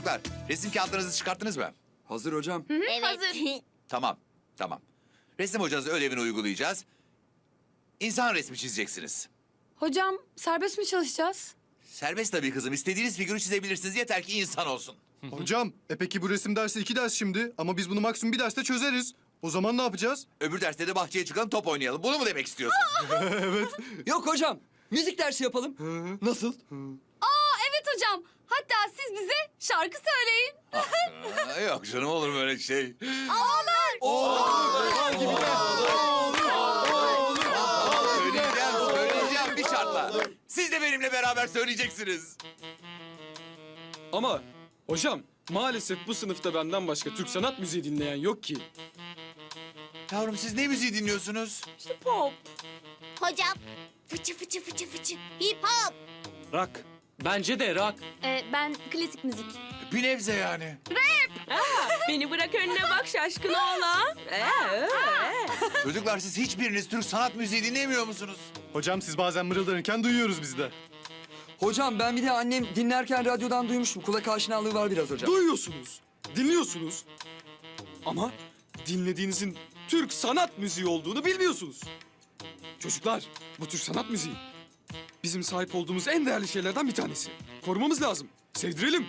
Çocuklar resim kağıtlarınızı çıkarttınız mı? Hazır hocam. Evet. Hazır. Tamam, tamam. Resim hocanız ödevini uygulayacağız. İnsan resmi çizeceksiniz. Hocam serbest mi çalışacağız? Serbest tabii kızım. İstediğiniz figürü çizebilirsiniz. Yeter ki insan olsun. Hocam, e peki bu resim dersi iki ders şimdi ama biz bunu maksimum bir derste çözeriz. O zaman ne yapacağız? Öbür derste de bahçeye çıkalım top oynayalım. Bunu mu demek istiyorsun? Yok hocam. Müzik dersi yapalım. Nasıl? Hatta siz bize şarkı söyleyin. Aa, Yok canım olur mu öyle şey? Söyleyeceğim, söyleyeceğim bir şartla. Siz de benimle beraber söyleyeceksiniz. Ama hocam maalesef bu sınıfta benden başka Türk sanat müziği dinleyen yok ki. Yavrum siz ne müziği dinliyorsunuz? Pop. Hocam fıçı fıçı fıçı fıçı. Hip hop. Rock. Bence de rock. Ee, ben klasik müzik. Bir nebze yani. Beni bırak önüne bak şaşkın oğlan. Ee, Çocuklar siz hiçbiriniz Türk sanat müziği dinlemiyor musunuz? Hocam siz bazen mırıldanırken duyuyoruz biz de. Hocam ben bir de annem dinlerken radyodan duymuştum. Kulak aşinalığı var biraz hocam. Duyuyorsunuz, dinliyorsunuz. Ama dinlediğinizin Türk sanat müziği olduğunu bilmiyorsunuz. Çocuklar, bu Türk sanat müziği bizim sahip olduğumuz en değerli şeylerden bir tanesi. Korumamız lazım, sevdirelim.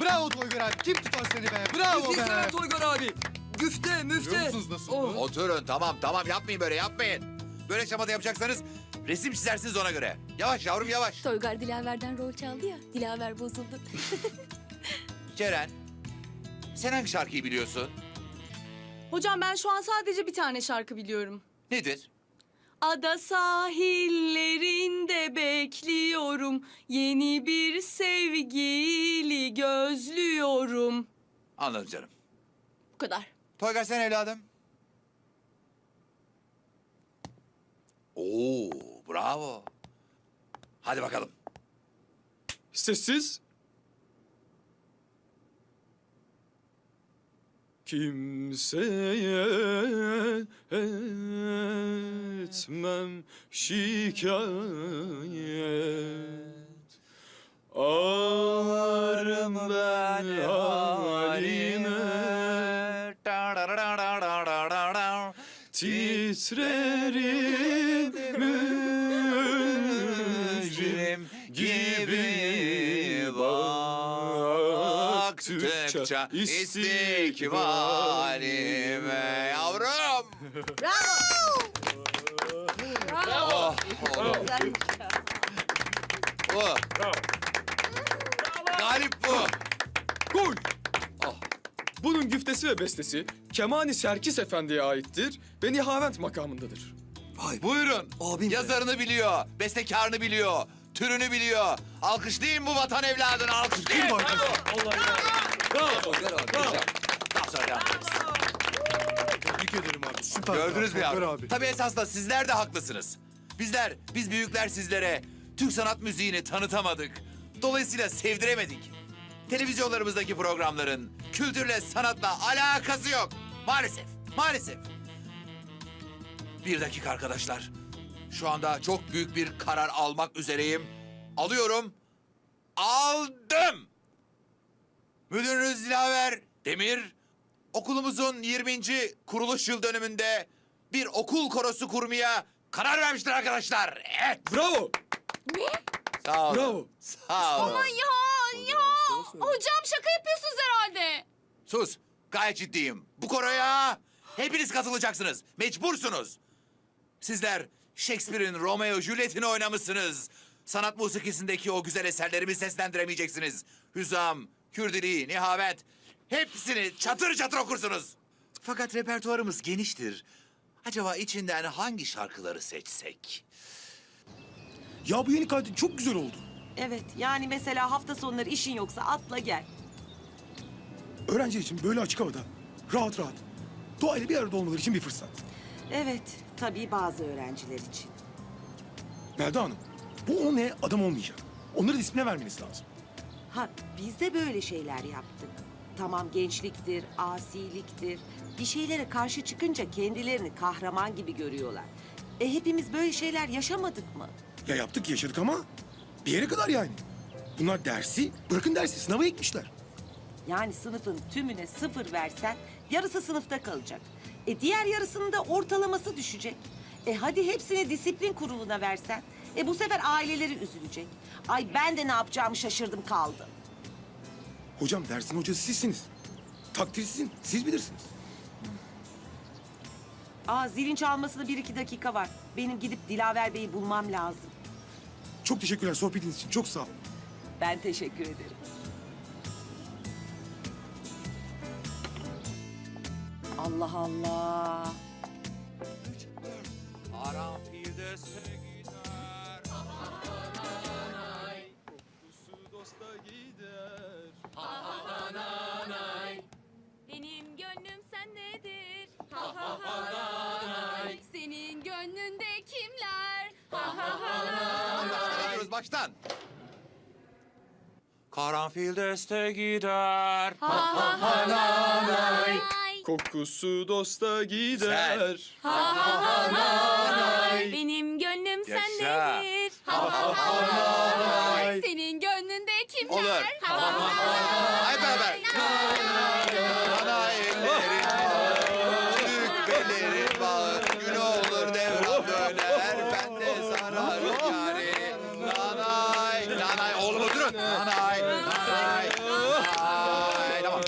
Bravo Toygar abi. Kim tutar seni be? Bravo Müziği be. Toygar abi. Güfte, müfte. Görüyor musunuz nasıl? Oh. Oturun tamam tamam yapmayın böyle yapmayın. Böyle şamata yapacaksanız resim çizersiniz ona göre. Yavaş yavrum yavaş. Toygar Dilaver'den rol çaldı ya. Dilaver bozuldu. Ceren sen hangi şarkıyı biliyorsun? Hocam ben şu an sadece bir tane şarkı biliyorum. Nedir? Ada sahillerinde bekliyorum. Yeni bir sevgili gözlüyorum. Anladım canım. Bu kadar. Toygar sen evladım. Oo bravo. Hadi bakalım. Sessiz. Kimseye etmem şikayet. Ağlarım ben halime. Titrerim baktıkça istikbalime yavrum. Bravo. Oh, oğlum. Bu. Galip bu. Gol! Ah, bunun güftesi ve bestesi Kemani Serkis Efendi'ye aittir ve Nihavent makamındadır. Vay. Buyurun. Abim be. Yazarını biliyor, bestekarını biliyor, türünü biliyor. Alkışlayın bu vatan evladını, alkışlayın. Bravo! Abi. hocam. Daha sonra devam ederiz. Tebrik ederim abi. Süper. Gördünüz mü yavrum? abi. Tabii esasında sizler de haklısınız. Bizler, biz büyükler sizlere Türk sanat müziğini tanıtamadık. Dolayısıyla sevdiremedik. Televizyonlarımızdaki programların kültürle, sanatla alakası yok. Maalesef, maalesef. Bir dakika arkadaşlar. Şu anda çok büyük bir karar almak üzereyim. Alıyorum. Aldım. Müdürünüz Dilaver Demir, okulumuzun 20. kuruluş yıl dönümünde bir okul korosu kurmaya karar vermiştir arkadaşlar. Evet. Bravo! Sağ olun. Bravo. Sağ olun. Ya ya. Hocam şaka yapıyorsunuz herhalde. Sus. Gayet ciddiyim. Bu koroya hepiniz katılacaksınız. Mecbursunuz. Sizler Shakespeare'in Romeo Juliet'ini oynamışsınız. Sanat musikisindeki o güzel eserlerimi seslendiremeyeceksiniz. Hüzam, Kürdili, Nihavet hepsini çatır çatır okursunuz. Fakat repertuarımız geniştir. Acaba içinden hangi şarkıları seçsek? Ya bu yeni kaydın çok güzel oldu. Evet yani mesela hafta sonları işin yoksa atla gel. Öğrenci için böyle açık havada rahat rahat doğayla bir arada olmaları için bir fırsat. Evet tabii bazı öğrenciler için. Melda Hanım bu o ne adam olmayacak. Onları disipline vermeniz lazım. Ha biz de böyle şeyler yaptık. Tamam gençliktir, asiliktir. Bir şeylere karşı çıkınca kendilerini kahraman gibi görüyorlar. E hepimiz böyle şeyler yaşamadık mı? Ya yaptık yaşadık ama bir yere kadar yani. Bunlar dersi, bırakın dersi sınava ekmişler. Yani sınıfın tümüne sıfır versen yarısı sınıfta kalacak. E diğer yarısının da ortalaması düşecek. E hadi hepsini disiplin kuruluna versen. E bu sefer aileleri üzülecek. Ay ben de ne yapacağımı şaşırdım kaldım. Hocam dersin hocası sizsiniz. Takdir sizin, siz bilirsiniz. Aa zilin çalmasına bir iki dakika var. Benim gidip Dilaver Bey'i bulmam lazım. Çok teşekkürler sohbetiniz için, çok sağ olun. Ben teşekkür ederim. Allah Allah. Karanfilde gider. Benim gönlüm sendedir. Ha ha ha nay. Senin gönlünde kimler? Ha ha ha nay. Başlıyoruz baştan. Karanfil deste gider. Ay. Kokusu dosta gider. Benim kimler? Olur. Ha Hep beraber. Ana ellerin bağı, Türk bellerin bağı, Gül olur devran döner, ben de sararım yari. Nanay, nanay, oğlum oturun. Nanay, nanay, nanay. Tamam.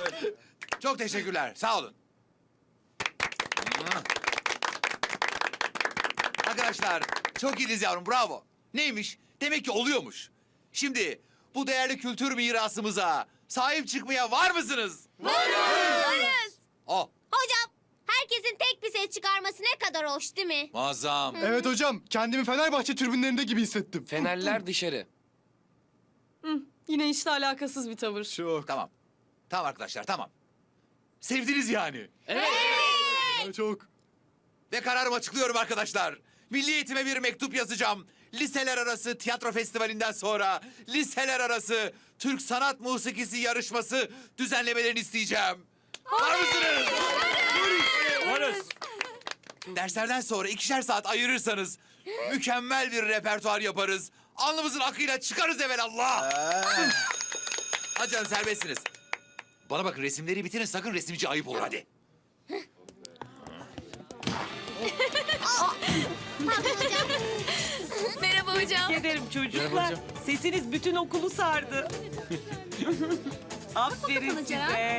Çok teşekkürler, sağ olun. Arkadaşlar, çok iyiydiniz yavrum, bravo. Neymiş? Demek ki oluyormuş. Şimdi bu değerli kültür mirasımıza sahip çıkmaya var mısınız? Varız. Oh, Hocam herkesin tek bir ses çıkarması ne kadar hoş değil mi? muazzam. Evet hocam, kendimi Fenerbahçe tribünlerinde gibi hissettim. Fenerler dışarı. Yine işte alakasız bir tavır. Çok. Tamam. Tamam arkadaşlar, tamam. Sevdiniz yani. Çok. Ve kararımı açıklıyorum arkadaşlar. Milli Eğitim'e bir mektup yazacağım. Liseler arası tiyatro festivalinden sonra liseler arası Türk sanat musikisi yarışması düzenlemelerini isteyeceğim. Var mısınız? Varız. Derslerden sonra ikişer saat ayırırsanız mükemmel bir repertuar yaparız. Alnımızın akıyla çıkarız evelallah. Hadi canım serbestsiniz. Bana bakın resimleri bitirin sakın resimci ayıp olur hadi. Merhaba hocam. Ederim çocuklar. Sesiniz bütün okulu sardı. Aferin size.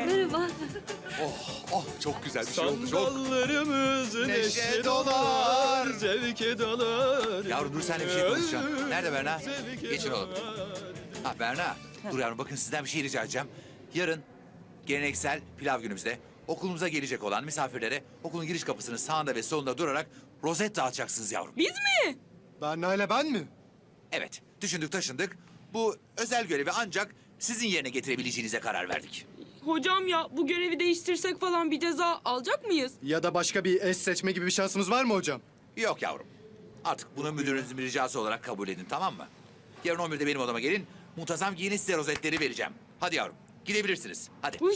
Merhaba. Oh çok güzel bir şey oldu çok. Sandallarımız Neşe dolar. zevke dolar. Yavrum dur seninle bir şey konuşacağım. Nerede Berna? Geçin oğlum. Ha Berna. Dur yavrum bakın sizden bir şey rica edeceğim. Yarın geleneksel pilav günümüzde okulumuza gelecek olan misafirlere okulun giriş kapısının sağında ve solunda durarak rozet dağıtacaksınız yavrum. Biz mi? Berna ile ben mi? Evet düşündük taşındık. Bu özel görevi ancak sizin yerine getirebileceğinize karar verdik. Hocam ya bu görevi değiştirsek falan bir ceza alacak mıyız? Ya da başka bir eş seçme gibi bir şansımız var mı hocam? Yok yavrum. Artık bunu müdürünüzün bir ricası olarak kabul edin tamam mı? Yarın 11'de benim odama gelin. Muntazam giyinin size rozetleri vereceğim. Hadi yavrum gidebilirsiniz. Hadi. Uy.